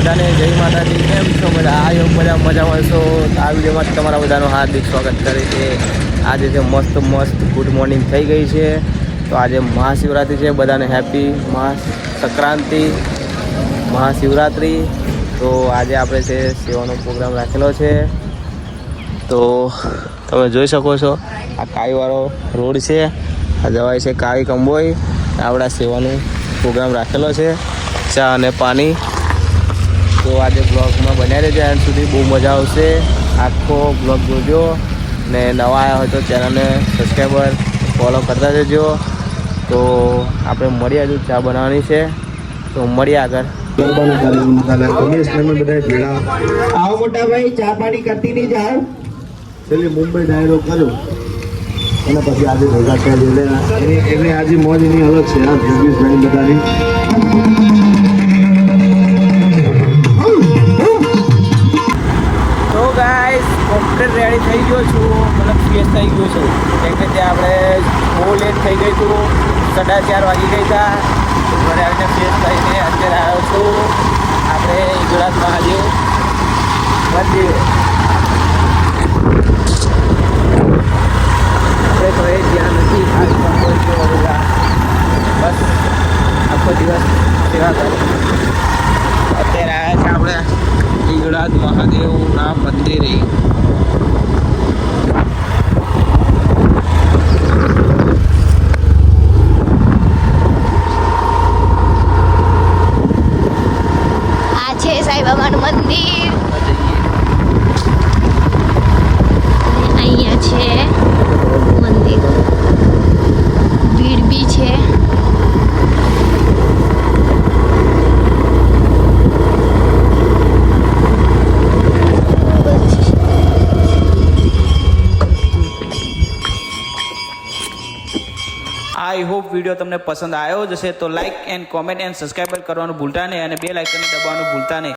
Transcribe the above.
બધાને જય માતાજી. કેમ છો બધા? આ બધા મજામાં છો? આ વિડીયોમાં તમારા બધાનું હાર્દિક સ્વાગત કરે છે. આજે જે મસ્ત મસ્ત ગુડ મોર્નિંગ થઈ ગઈ છે. તો આજે મહાશિવરાત્રિ છે. બધાને હેપી મહા સંક્રાંતિ મહાશિવરાત્રિ. તો આજે આપણે છે સેવાનો પ્રોગ્રામ રાખેલો છે. તો તમે જોઈ શકો છો, આ કાળીવાળો રોડ છે. આ જવાય છે કાળી કંબોઈ. આપણા સેવાનો પ્રોગ્રામ રાખેલો છે. ચા અને પાણી. તો આજે બ્લોગમાં બન્યા રહેજો એન્ડ સુધી બહુ મજા આવશે. આખો બ્લોગ જોજો ને નવા આવ્યા હોય તો ચેનલને સબસ્ક્રાઈબર ફોલો કરતા જજો તો આપણે મળીએ હજુ ચા બનાવવાની છે. તો મળીએ આગળ. આવો મોટા ભાઈ ચા પાણી કરતી નહીં જાઓ. છેલ્લે મુંબઈ ડાયરો કર્યો અને પછી આજે ભેગા થયા એટલે એની આજે મોજ એની અલગ છે. આ જગદીશભાઈ બધાની. કમ્પ્લીટ રેડી થઈ ગયો છું, મતલબ ફ્રેશ થઈ ગયો છું. કેમ કે ત્યાં આપણે બહુ લેટ થઈ ગઈ હતું સાડા ચાર વાગી ગઈ હતા ઘરે આવીને ફ્રેશ થઈને અત્યારે આવ્યો છું. આપણે ગુજરાત મહાદેવ મંદિર. આપણે ઘરે જ્યાં નથી બસ આખો દિવસ સેવા કરો. અત્યારે આવ્યા છે આપણે. ઈગળાજ મહાદેવના મંદિરે આ છે સાંઈબાબાનું મંદિર. અહીંયા છે મંદિર. ભીડ બી છે. આઈ હોપ વીડિયો તમને પસંદ આવ્યો જશે તો like and comment and subscribe કરવાનું ભૂલતા નહીં અને બે લાઇકનને દબાવવાનું ભૂલતા નહીં.